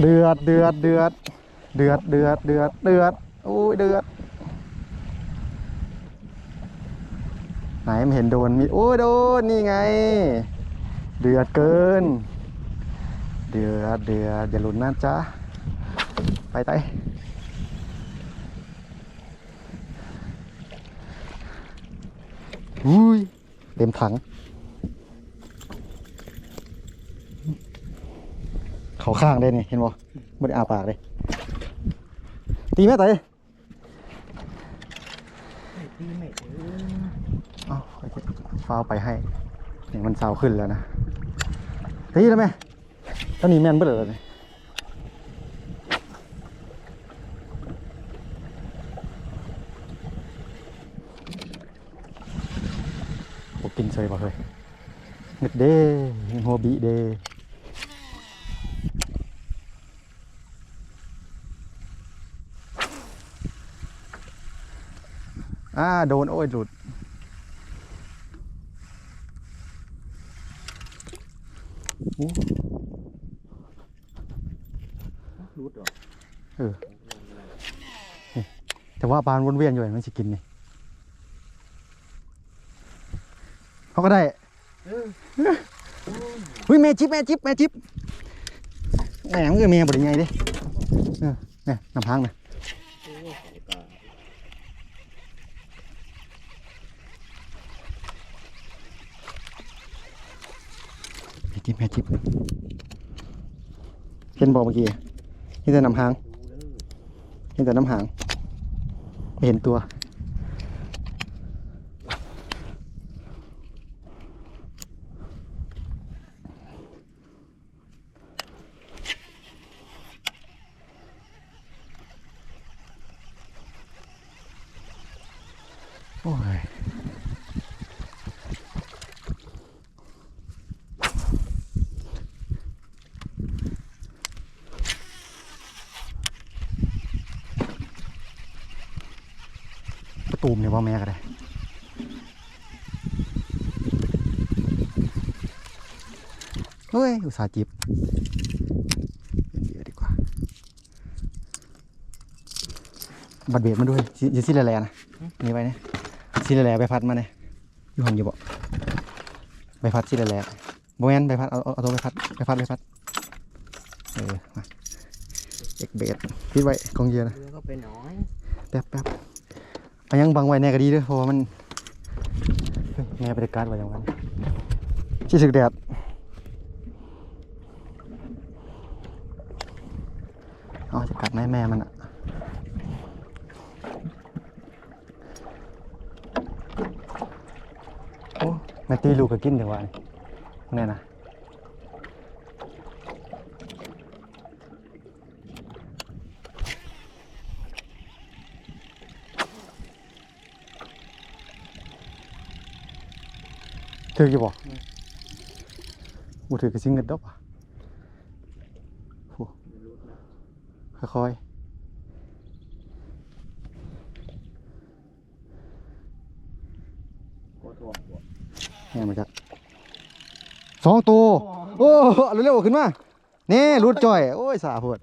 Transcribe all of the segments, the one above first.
เดือดเดือดเดือดเดือดเดือดเดือดเดือดโอ้ยเดือด ไหนไม่เห็นโดนมีโอ้ยโดนนี่ไง เดือดเกิน เดือดเดือดอย่าหลุนนะจ๊ะไปไตอุ้ยเต็มถัง เขาข้างได้นี่เห็นบ่ไม่ได้อาปากเลยตีแม่ไตตีไม่ถึงเอ้าโอเคฟ้าวไปให้อย่างมันเศร้าขึ้นแล้วนะตีแล้วไหมตอนนี้แม่นเบิดเลยนี่โอ้กินเฉยบ่เฮ้ยเงึดเด้หัวบีเด้ อ่าโดนโอ้ยหลุดโอ้รูดเหรอเออนี่แต่ว่าปลาวนเวียนอยู่มันสิกินนี่เขาก็ได้เออเฮ้ยแม่จิ๊บแม่จิ๊บแม่จิ๊บแหมมันคือแม่บไดยังไงดิเออเนี่ยน้ำพังนะ โอ้ของกลาง แม่ จิบแม่จิบเห็นบอกเมื่อกี้เห็นแต่น้ำหางเห็นแต่น้ำหางไม่เห็นตัวโอ้ย ตูมเนี่ยว่าแม่ก็ได้เฮ้ยอุตส่าห์จิบเป็นเหยื่อดีกว่า บัดเบ็ดมาด้วยสิอย่าซิแลๆนะนี่ไปเนี่ยซิแลๆไปพัดมาเนี่ยอยู่ห้องอยู่บ่ไปพัดซิแลๆบ่แม่นไปพัดเอาเอาเอาตัวไปพัดไปพัดไปพัดเออมาเอกเบ็ดพิดไว้กองเหยื่อนะเรือก็ไปน้อยแป๊บแป๊บ เอายังบังไว้แน่ก็ดีด้วยเพราะมันแม่บริการไว้อย่างนั้นที่สึกแดดเอาจะกัดแม่แม่มันอะโอ้แม่ตีลูกก็กินเดี๋ยววันแน่นะ ถือกี่บอกบูถือกระซิงเงินดอกอะโอ้ค่อยโคตรห่วงห่วงๆแม่มาจากสองตัว โอ้เอาเร็วๆขึ้นมานี่รูดจ่อย โอ้ย สาโพด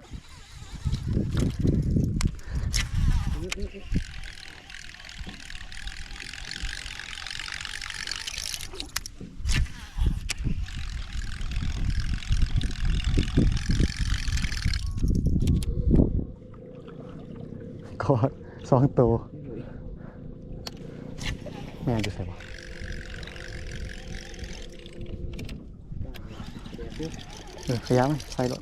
กอดสองตัวแม่จะใส่บ่เดี๋ยวดิเออขยะมันใส่รถ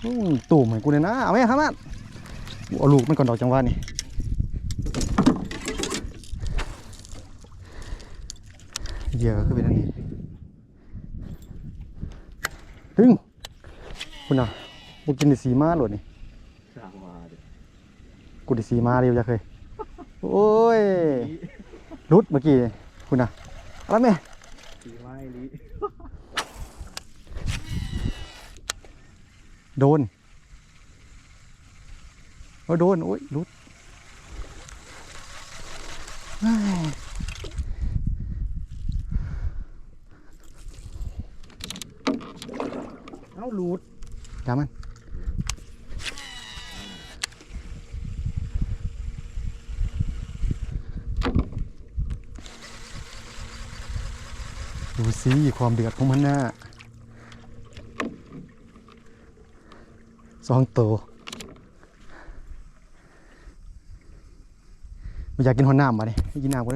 โอ้ยตุ่มให้กูเลยนะ เอาไหมครับมันเอาลูกมันก่อนดอกจังหวะนี่เหยื่อก็คือเป็นอันนี้ดึง คุณน่ะกูกินได้สีมาโหลดนี่สั่งมาดิกูได้สีมาเดียวจะเคย โอ้ยรุดเมื่อกี้คุณน่ะอะไรแม่ตีไม้ลิโดนโอ้ยโดน โอ้ยรุดเฮ้ย เอาหลุด จามันดูสิความเดือดของมันน่ะสองตัวไม่อยากกินหอนน้ำมาดิให้กินน้ำก็ได้